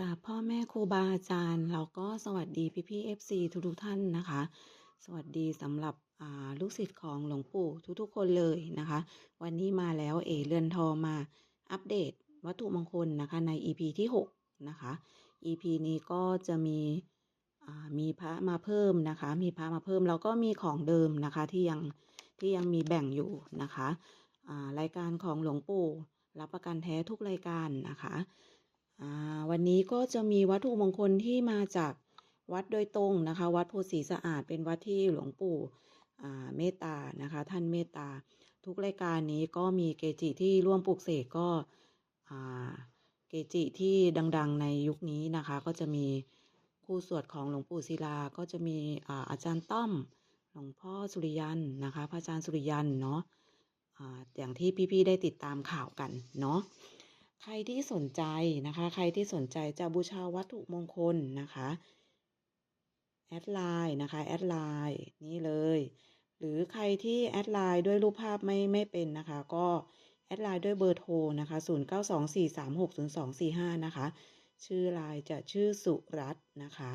กราบพ่อแม่ครูบาอาจารย์แล้วก็สวัสดีพี่พี่เอฟซีทุกๆท่านนะคะ สวัสดีสำหรับลูกศิษย์ของหลวงปู่ทุกๆ คนเลยนะคะ วันนี้มาแล้วเอเรือนทองมาอัปเดตวัตถุมงคลนะคะใน EP ที่6นะคะ EP นี้ก็จะมีมีพระมาเพิ่มนะคะ มีพระมาเพิ่มแล้วก็มีของเดิมนะคะที่ยังที่ยังมีแบ่งอยู่นะคะรายการของหลวงปู่รับประกันแท้ทุกรายการนะคะ วันนี้ก็จะมีวัตถุมงคลที่มาจากวัดโดยตรงนะคะ วัดโพธิ์ศรีสะอาดเป็นวัดที่หลวงปู่เมตตานะคะ ท่านเมตตา ทุกรายการนี้ก็มีเกจิที่ร่วมปลูกเสกก็เกจิที่ดัง ๆ ในยุคนี้นะคะ ก็จะมีคู่สวดของหลวงปู่ศิลา ก็จะมีอาอาจารย์ต้อมหลวงพ่อสุริยันนะคะ พระอาจารย์สุริยันเนาะออย่างที่พี่ ๆ ได้ติดตามข่าวกันเนาะ ใครที่สนใจนะคะ ใครที่สนใจจะบูชาวัตถุมงคลนะคะแอดไลน์นะคะแอดไลน์นี่เลย หรือใครที่แอดไลน์ด้วยรูปภาพไม่ไม่เป็นนะคะ ก็แอดไลน์ด้วยเบอร์โทรนะคะ0924360245นะคะ ชื่อไลน์จะชื่อสุรัตน์นะคะ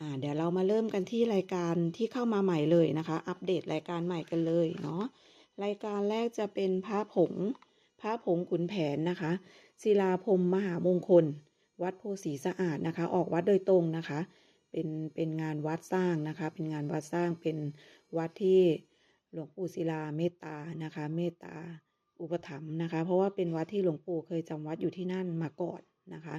อ่าเดี๋ยวเรามาเริ่มกันที่รายการที่เข้ามาใหม่เลยนะคะ อัปเดตรายการใหม่กันเลยเนาะรายการแรกจะเป็นพระผงพระผงขุนแผนนะคะศิลาพรมมหามงคล วัดโพธิ์ศรีสะอาดนะคะ ออกวัดโดยตรงนะคะ เป็นเป็นงานวัดสร้างนะคะ เป็นงานวัดสร้างเป็นวัดที่หลวงปู่ศิลาเมตตานะคะเมตตาอุปถัมภ์นะคะ เพราะว่าเป็นวัดที่หลวงปู่เคยจำวัดอยู่ที่นั่นมาก่อนนะคะ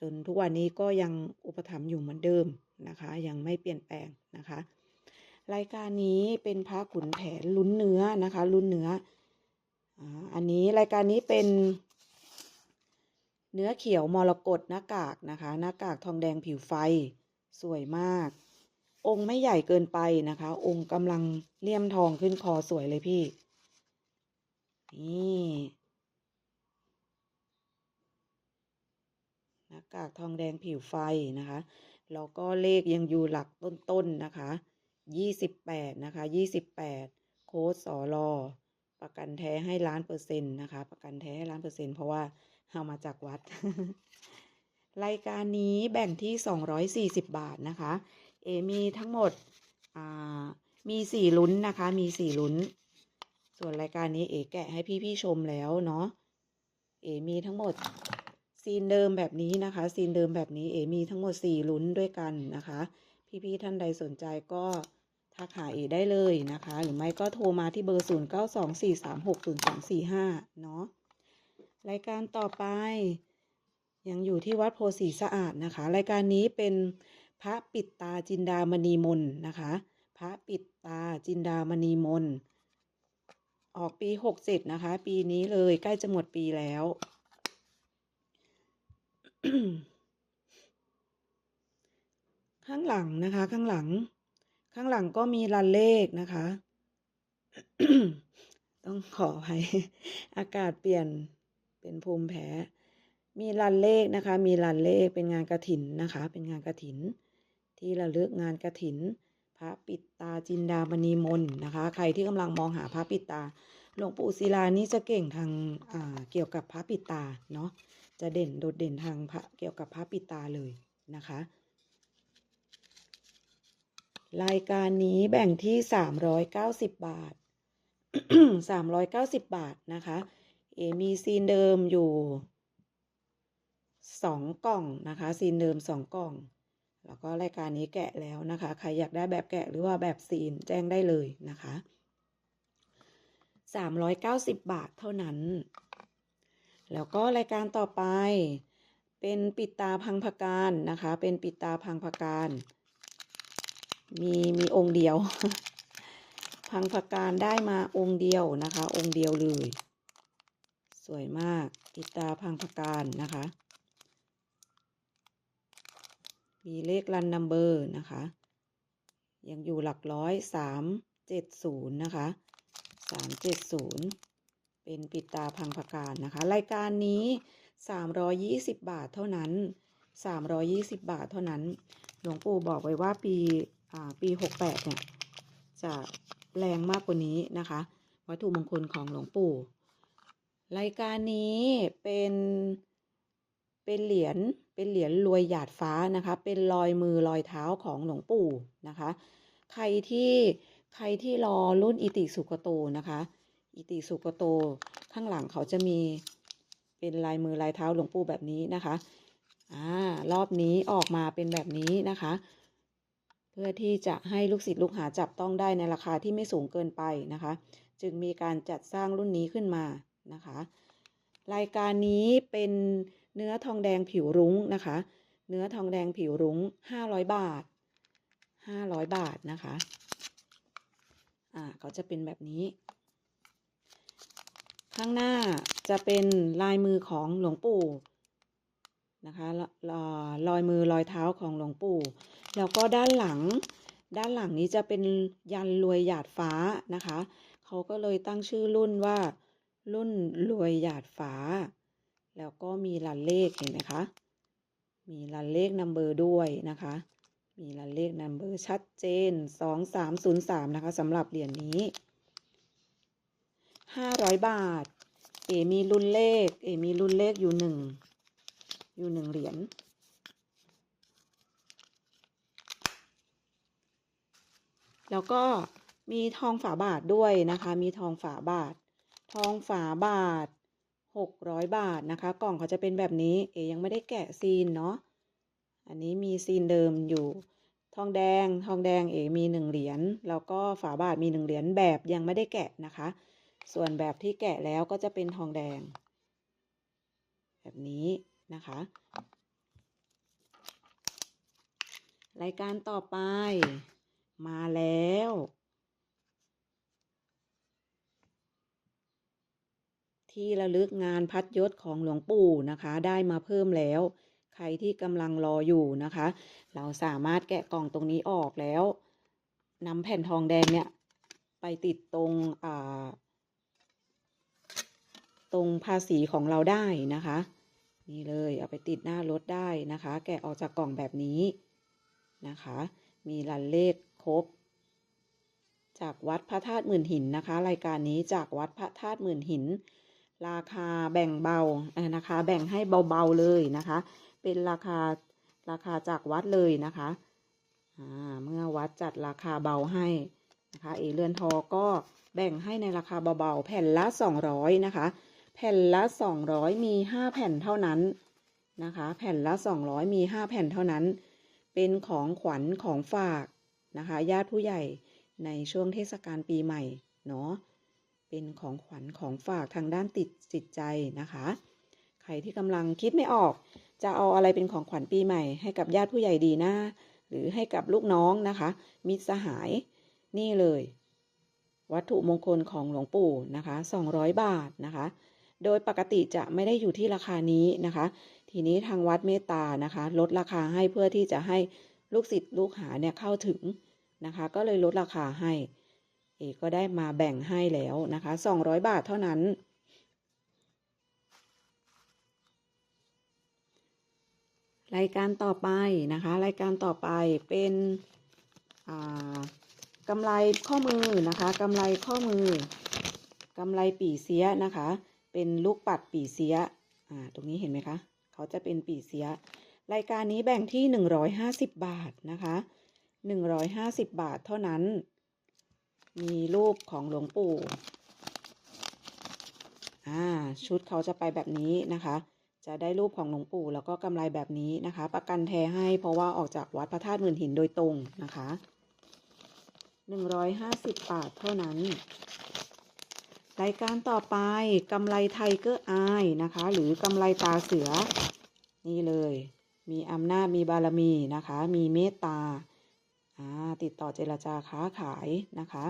จนทุกวันนี้ก็ยังอุปถัมภ์อยู่เหมือนเดิมนะคะ ยังไม่เปลี่ยนแปลงนะคะ รายการนี้เป็นพระขุนแผนลุ้นเนื้อนะคะ ลุ้นเนื้ออันนี้รายการนี้เป็นเนื้อเขียวมรกตหน้ากากนะคะ หน้ากากทองแดงผิวไฟสวยมาก องค์ไม่ใหญ่เกินไปนะคะ องค์กำลังเลี่ยมทองขึ้นคอสวยเลยพี่ นี่ ห น้ากากทองแดงผิวไฟนะคะแล้วก็เลขยังอยู่หลักต้นๆนะคะยี่สิบแปดนะคะยี่สิบแปดโค้ดสอรอประกันแท้ให้ล้านเปอร์เซ็นต์นะคะ ประกันแท้ให้ล้านเปอร์เซ็นต์เพราะว่าเอามาจากวัด รายการนี้แบ่งที่สองร้อยสี่สิบบาทนะคะ เอมีทั้งหมดมีสี่ลุ้นนะคะ มีสี่ลุ้น ส่วนรายการนี้เอแกะให้พี่ๆชมแล้วเนาะเอมีทั้งหมด ซีนเดิมแบบนี้นะคะ ซีนเดิมแบบนี้เอมีทั้งหมดสี่ลุ้นด้วยกันนะคะ พี่ๆท่านใดสนใจก็ทักหาเอได้เลยนะคะ หรือไม่ก็โทรมาที่เบอร์ 0 9 2 4 3 6 0 2 4 5 เนาะรายการต่อไป ยังอยู่ที่วัดโพธิ์ศรีสะอาดนะคะ รายการนี้เป็นพระปิดตาจินดามณีมนนะคะ พระปิดตาจินดามณีมนออกปีหกเจ็ดนะคะ ปีนี้เลยใกล้จะหมดปีแล้ว ข้างหลังนะคะ ข้างหลัง ข้างหลังก็มีรันเลขนะคะ ต้องขออภัยอากาศเปลี่ยนเป็นภูมิแพ้มีรันเลขนะคะ มีรันเลขเป็นงานกระถินนะคะ เป็นงานกระถิน ที่ระลึกงานกระถิน พระปิดตาจินดามณีมนนะคะ ใครที่กำลังมองหาพระปิดตาหลวงปู่ศิลานี่จะเก่งทางเกี่ยวกับพระปิดตาเนาะ จะเด่นโดดเด่นทางพระเกี่ยวกับพระปิตาเลยนะคะ รายการนี้แบ่งที่สามร้อยเก้าสิบบาทสามร้อยเก้าสิบบาทนะคะ เอมีซีนเดิมอยู่สองกล่องนะคะ ซีนเดิมสองกล่อง แล้วก็รายการนี้แกะแล้วนะคะ ใครอยากได้แบบแกะหรือว่าแบบซีนแจ้งได้เลยนะคะสามร้อยเก้าสิบบาทเท่านั้น แล้วก็รายการต่อไป เป็นปิดตาพังพการนะคะ เป็นปิดตาพังพการ มีมีองค์เดียว พังพการได้มาองค์เดียวนะคะ องค์เดียวเลย สวยมากปิดตาพังพการนะคะ มีเลขรันนัมเบอร์นะคะ ยังอยู่หลักร้อยสามเจ็ดศูนย์นะคะสามเจ็ดศูนย์ เป็นปิดตาพังพการนะคะ รายการนี้สามร้อยี่สิบบาทเท่านั้นสามร้อยี่สิบบาทเท่านั้น หลวงปู่บอกไว้ว่าปีาปีหกแปดเนี่ย จะแรงมากกว่านี้นะคะ วัตถุมงคลของหลวงปู่ รายการนี้เป็นเป็นเหรียญเป็นเหรียญรวยหยาดฟ้านะคะ เป็นรอยมือรอยเท้าของหลวงปู่นะคะ ใครที่ใครที่รอรุ่นอิติสุกโตนะคะ อิติสุกโต ข้างหลังเขาจะมีเป็นลายมือลายเท้าหลวงปู่แบบนี้นะคะอ่ารอบนี้ออกมาเป็นแบบนี้นะคะ เพื่อที่จะให้ลูกศิษย์ลูกหาจับต้องได้ในราคาที่ไม่สูงเกินไปนะคะ จึงมีการจัดสร้างรุ่นนี้ขึ้นมานะคะ รายการนี้เป็นเนื้อทองแดงผิวรุ้งนะคะ เนื้อทองแดงผิวรุ้ง 500 บาท 500 บาทนะคะ อ่าเขาจะเป็นแบบนี้ ข้างหน้าจะเป็นลายมือของหลวงปู่นะคะรอยมือรอยเท้าของหลวงปู่ แล้วก็ด้านหลัง ด้านหลังนี้จะเป็นยันรวยหยาดฟ้านะคะ เขาก็เลยตั้งชื่อรุ่นว่า รุ่นรวยหยาดฟ้า แล้วก็มีลันเลขเห็นไหมคะ มีลันเลขนัมเบอร์ด้วยนะคะ มีลันเลขนัมเบอร์ชัดเจน 2303 นะคะสำหรับเหรียญนี้ 500บาท เอมีรุ่นเลข เอมีรุ่นเลขอยู่หนึ่งอยู่หนึ่งเหรียญแล้วก็มีทองฝาบาทด้วยนะคะ มีทองฝาบาท ทองฝาบาท600บาทนะคะ กล่องเขาจะเป็นแบบนี้ เอยังไม่ได้แกะซีนเนาะ อันนี้มีซีนเดิมอยู่ ทองแดง ทองแดงเอมีหนึ่งเหรียญ แล้วก็ฝาบาทมีหนึ่งเหรียญแบบยังไม่ได้แกะนะคะ ส่วนแบบที่แกะแล้วก็จะเป็นทองแดง แบบนี้นะคะ รายการต่อไป มาแล้ว ที่ระลึกงานพัดยศของหลวงปู่นะคะ ได้มาเพิ่มแล้ว ใครที่กำลังรออยู่นะคะ เราสามารถแกะกล่องตรงนี้ออกแล้วนำแผ่นทองแดงเนี่ย ไปติดตรงอ่า ตรงภาษีของเราได้นะคะ นี่เลยเอาไปติดหน้ารถได้นะคะ แกะออกจากกล่องแบบนี้นะคะ มีรันเลขครบ จากวัดพระธาตุหมื่นหินนะคะ รายการนี้จากวัดพระธาตุหมื่นหิน ราคาแบ่งเบาเอ่อนะคะ แบ่งให้เบาๆเลยนะคะ เป็นราคาราคาจากวัดเลยนะคะเมื่อวัดจัดราคาเบาให้นะคะ เอเรือนทอก็แบ่งให้ในราคาเบาๆ แผ่นละ 200 นะคะ แผ่นละ 200 มี 5 แผ่นเท่านั้นนะคะ แผ่นละ 200 มี 5 แผ่นเท่านั้น เป็นของขวัญของฝากนะคะ ญาติผู้ใหญ่ในช่วงเทศกาลปีใหม่เนาะ เป็นของขวัญของฝากทางด้านติดจิตใจนะคะ ใครที่กำลังคิดไม่ออก จะเอาอะไรเป็นของขวัญปีใหม่ ให้กับญาติผู้ใหญ่ดีนะ หรือให้กับลูกน้องนะคะ มิตรสหาย นี่เลย วัตถุมงคลของหลวงปู่นะคะ 200 บาทนะคะ โดยปกติจะไม่ได้อยู่ที่ราคานี้นะคะ ทีนี้ทางวัดเมตตานะคะ ลดราคาให้เพื่อที่จะให้ลูกศิษย์ลูกหาเนี่ยเข้าถึงนะคะ ก็เลยลดราคาให้เอกก็ได้มาแบ่งให้แล้วนะคะ 200 บาทเท่านั้น รายการต่อไปนะคะ รายการต่อไปเป็นกำไรข้อมือนะคะกำไรข้อมือกำไรปีเสียนะคะ เป็นลูกปัดปีเสียอ่าตรงนี้เห็นไหมคะ เขาจะเป็นปีเสีย รายการนี้แบ่งที่ 150 บาทนะคะ 150 บาทเท่านั้น มีรูปของหลวงปู่อ่าชุดเขาจะไปแบบนี้นะคะ จะได้รูปของหลวงปู่แล้วก็กำไรแบบนี้นะคะ ประกันแท้ให้เพราะว่าออกจากวัดพระธาตุหมื่นหินโดยตรงนะคะ 150 บาทเท่านั้น รายการต่อไปกำไรไทเกอร์อายนะคะ หรือกำไรตาเสือ นี่เลย มีอำนาจมีบารมีนะคะ มีเมตตาติดต่อเจรจาค้าขายนะคะ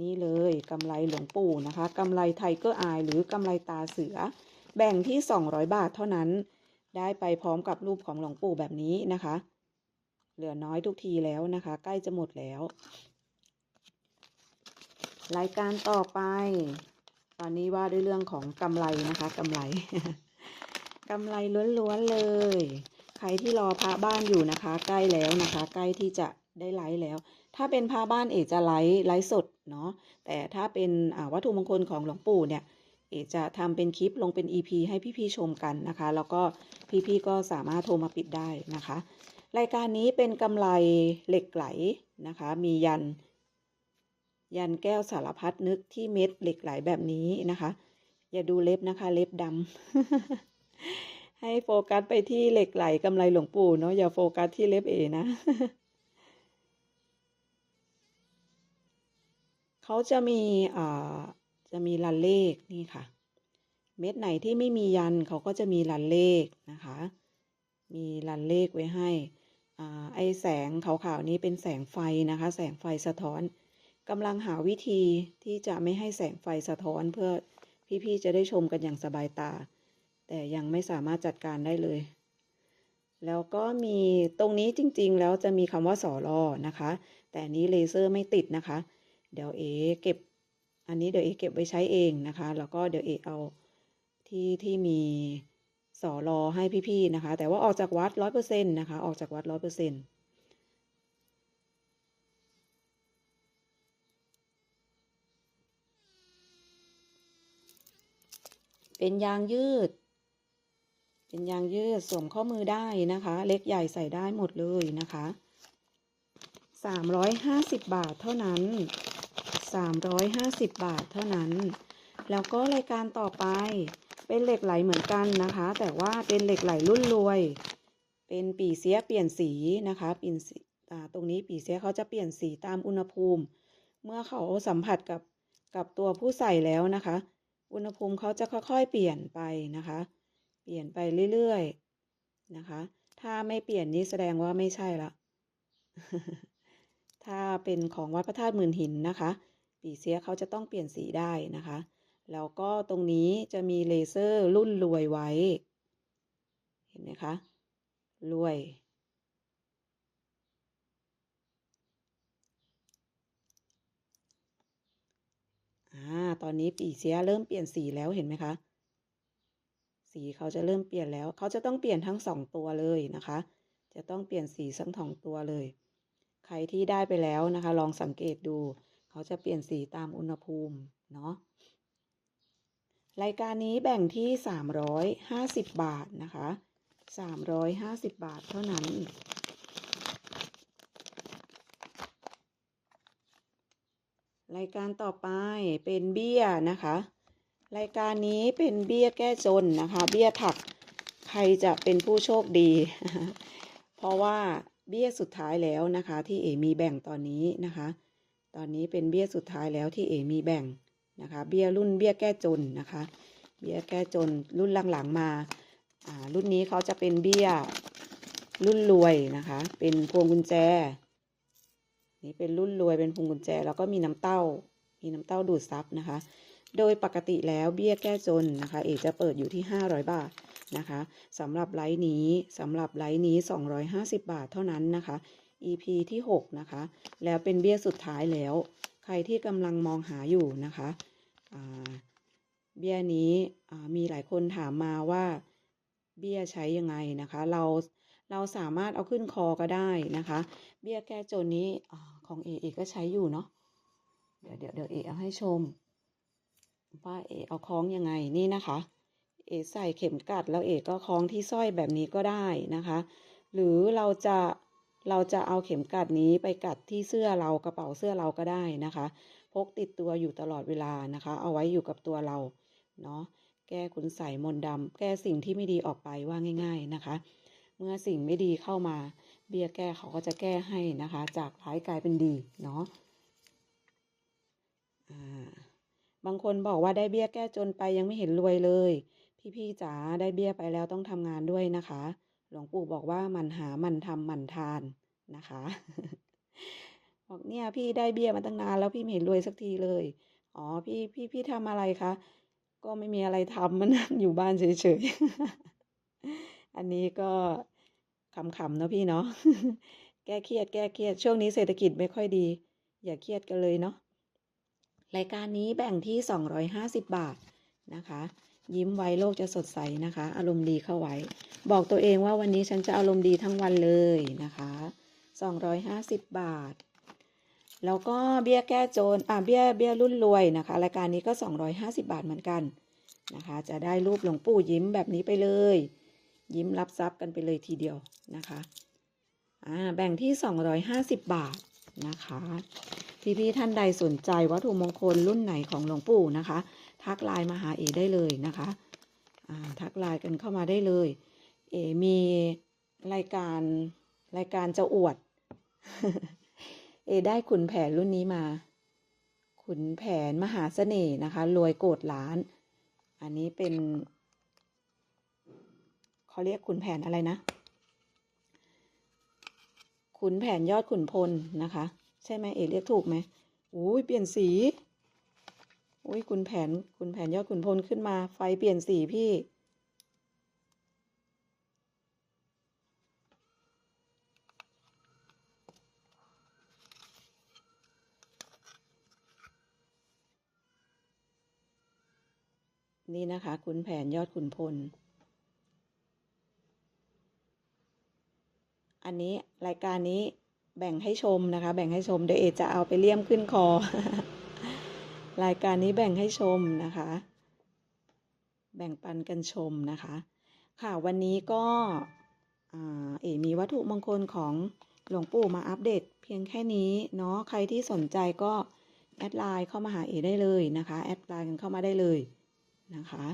นี่เลยกำไรหลวงปู่นะคะกำไรไทเกอร์อายหรือกำไรตาเสือ แบ่งที่ 200 บาทเท่านั้น ได้ไปพร้อมกับรูปของหลวงปู่แบบนี้นะคะ เหลือน้อยทุกทีแล้วนะคะ ใกล้จะหมดแล้ว รายการต่อไป ตอนนี้ว่าด้วยเรื่องของกำไรนะคะกำไรกำไรล้วนๆเลย ใครที่รอพระบ้านอยู่นะคะ ใกล้แล้วนะคะ ใกล้ที่จะได้ไลฟ์แล้ว ถ้าเป็นพระบ้านเอกจะไลฟ์ไลฟ์สดเนาะแต่ถ้าเป็นวัตถุมงคลของหลวงปู่เนี่ยเอกจะทำเป็นคลิปลงเป็น EP ให้พี่ๆชมกันนะคะ แล้วก็พี่ๆก็สามารถโทรมาปิดได้นะคะ รายการนี้เป็นกำไรเหล็กไหลนะคะ มียัน ยันแก้วสารพัดนึกที่เม็ดเหล็กไหลแบบนี้นะคะ อย่าดูเล็บนะคะ เล็บดำให้โฟกัสไปที่เหล็กไหลกำไรหลวงปู่เนาะอย่าโฟกัสที่เล็บเอนะเขาจะมีอ่าจะมีลันเลขนี่ค่ะ เม็ดไหนที่ไม่มียันเขาก็จะมีลันเลขนะคะ มีลันเลขไว้ให้อ่าไอแสงขาวๆนี้เป็นแสงไฟนะคะ แสงไฟสะท้อน กำลังหาวิธีที่จะไม่ให้แสงไฟสะท้อนเพื่อพี่ๆจะได้ชมกันอย่างสบายตา แต่ยังไม่สามารถจัดการได้เลย แล้วก็มีตรงนี้จริงๆ แล้วจะมีคำว่าสอรอนะคะ แต่นนี้เลเซอร์ไม่ติดนะคะ เดี๋ยวเอเก็บ อันนี้เดี๋ยวเอเก็บไว้ใช้เองนะคะ แล้วก็เดี๋ยวเอเอาที่ที่มีสอรอให้พี่ๆนะคะ แต่ว่าออกจากวัดร้อยเปอร์เซ็นต์นะคะ ออกจากวัดร้อยเปอร์เซ็นต์ เป็นยางยืด เป็นยางยืดสวมข้อมือได้นะคะ เล็กใหญ่ใส่ได้หมดเลยนะคะสามร้อยห้าสิบบาทเท่านั้นสามร้อยห้าสิบบาทเท่านั้น แล้วก็รายการต่อไปเป็นเหล็กไหลเหมือนกันนะคะ แต่ว่าเป็นเหล็กไหลรุ่นรวย เป็นปีเสียเปลี่ยนสีนะคะปีนสีอ่าตรงนี้ปีเสียเขาจะเปลี่ยนสีตามอุณหภูมิ เมื่อเขาสัมผัสกับกับตัวผู้ใส่แล้วนะคะ อุณหภูมิเขาจะค่อยๆ เปลี่ยนไปนะคะ เปลี่ยนไปเรื่อยๆนะคะ ถ้าไม่เปลี่ยนนี้แสดงว่าไม่ใช่ละ ถ้าเป็นของวัดพระธาตุหมื่นหินนะคะ ปีเสียเขาจะต้องเปลี่ยนสีได้นะคะ แล้วก็ตรงนี้จะมีเลเซอร์รุ่นรวยไว้ เห็นไหมคะรวย อ่าตอนนี้ปีเสียเริ่มเปลี่ยนสีแล้วเห็นไหมคะ สีเขาจะเริ่มเปลี่ยนแล้ว เขาจะต้องเปลี่ยนทั้งสองตัวเลยนะคะ จะต้องเปลี่ยนสีทั้งสองตัวเลย ใครที่ได้ไปแล้วนะคะ ลองสังเกตดู เขาจะเปลี่ยนสีตามอุณหภูมิเนาะรายการนี้แบ่งที่ 350 บาทนะคะ 350 บาทเท่านั้น รายการต่อไปเป็นเบี้ยนะคะ รายการนี้เป็นเบี้ยแก้จนนะคะ เบี้ยถักใครจะเป็นผู้โชคดี เพราะว่าเบี้ยสุดท้ายแล้วนะคะ ที่เอมีแบ่งตอนนี้นะคะ ตอนนี้เป็นเบี้ยสุดท้ายแล้วที่เอมีแบ่งนะคะ เบี้ยรุ่นเบี้ยแก้จนนะคะ เบี้ยแก้จนรุ่นหลังๆมาอ่ารุ่นนี้เขาจะเป็นเบี้ยรุ่นรวยนะคะ เป็นพวงกุญแจ นี่เป็นรุ่นรวยเป็นพวงกุญแจ แล้วก็มีน้ำเต้า มีน้ำเต้าดูดซับนะคะ โดยปกติแล้วเบี้ยแก้จนนะคะ เอกจะเปิดอยู่ที่ 500 บาทนะคะสำหรับไลฟ์นี้สำหรับไลฟ์นี้ 250 บาทเท่านั้นนะคะ EP ที่ 6 นะคะ แล้วเป็นเบี้ยสุดท้ายแล้ว ใครที่กำลังมองหาอยู่นะคะเบี้ยนี้มีหลายคนถามมาว่าเบี้ยใช้ยังไงนะคะ เรา เราสามารถเอาขึ้นคอก็ได้นะคะ เบี้ยแก้จนนี้อของเอเอก็ใช้อยู่เนาะเดี๋ยวเดี๋ยวเดี๋ยวเอเอาให้ชมว่าเอเอาคล้องยังไงนี่นะคะ เอใส่เข็มกัดแล้วเอก็คล้องที่สร้อยแบบนี้ก็ได้นะคะ หรือเราจะเราจะเอาเข็มกัดนี้ไปกัดที่เสื้อเรากระเป๋าเสื้อเราก็ได้นะคะ พกติดตัวอยู่ตลอดเวลานะคะ เอาไว้อยู่กับตัวเราเนาะแก้คุณใส่มนดำแก้สิ่งที่ไม่ดีออกไปว่าง่าย ๆนะคะ เมื่อสิ่งไม่ดีเข้ามา เบี้ยแก้เขาก็จะแก้ให้นะคะ จากร้ายกลายเป็นดีเนาะบางคนบอกว่าได้เบี้ยแก้จนไปยังไม่เห็นรวยเลย พี่ๆจ๋าได้เบี้ยไปแล้วต้องทำงานด้วยนะคะ หลวงปู่บอกว่ามันหามันทำมันทานนะคะบอกเนี่ยพี่ได้เบี้ยมาตั้งนานแล้วพี่ไม่เห็นรวยสักทีเลย อ๋อพี่พี่พี่ทำอะไรคะ ก็ไม่มีอะไรทำมันนั่งอยู่บ้านเฉยๆ อันนี้ก็ ขำๆเนาะพี่เนาะแก้เครียดแก้เครียด ช่วงนี้เศรษฐกิจไม่ค่อยดี อย่าเครียดกันเลยเนาะรายการนี้แบ่งที่ 250 บาทนะคะ ยิ้มไว้โลกจะสดใสนะคะ อารมณ์ดีเข้าไว้ บอกตัวเองว่าวันนี้ฉันจะอารมณ์ดีทั้งวันเลยนะคะ 250 บาท แล้วก็เบี้ยแก้จนอะเบี้ยเบี้ยรุ่นรวยนะคะ รายการนี้ก็ 250 บาทเหมือนกันนะคะ จะได้รูปหลวงปู่ยิ้มแบบนี้ไปเลย ยิ้มรับทรัพย์กันไปเลยทีเดียวนะคะ อ่า แบ่งที่ 250 บาทนะคะ พี่ๆท่านใดสนใจวัตถุมงคลรุ่นไหนของหลวงปู่นะคะ ทักไลน์มาหาเอได้เลยนะคะ อ่า ทักไลน์กันเข้ามาได้เลย เอมีรายการรายการจะอวด เอได้ขุนแผนรุ่นนี้มา ขุนแผนมหาเสน่ห์นะคะ รวยโกดล้าน อันนี้เป็น เขาเรียกขุนแผนอะไรนะ ขุนแผนยอดขุนพลนะคะ ใช่ไหมเอเรียกถูกไหมอุ้ยเปลี่ยนสีอุ้ยขุนแผนขุนแผนยอดขุนพลขึ้นมา ไฟเปลี่ยนสีพี่นี่นะคะขุนแผนยอดขุนพล อันนี้รายการนี้แบ่งให้ชมนะคะ แบ่งให้ชมเดี๋ยวเอจะเอาไปเลี่ยมขึ้นคอ รายการนี้แบ่งให้ชมนะคะ แบ่งปันกันชมนะคะ ค่ะวันนี้ก็เอมีวัตถุมงคลของหลวงปู่มาอัปเดตเพียงแค่นี้เนาะใครที่สนใจก็แอดไลน์เข้ามาหาเอได้เลยนะคะแอดไลน์กันเข้ามาได้เลยนะคะ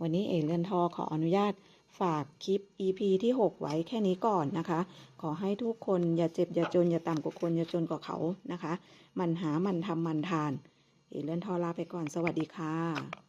วันนี้เอเรือนทอขออนุญาต ฝากคลิป EP ที่ 6 ไว้แค่นี้ก่อนนะคะ ขอให้ทุกคนอย่าเจ็บ อย่าจน อย่าต่ำกว่าคน อย่าจนกว่าเขานะคะ มันหามันทำมันทาน เอเลนทอลาไปก่อนสวัสดีค่ะ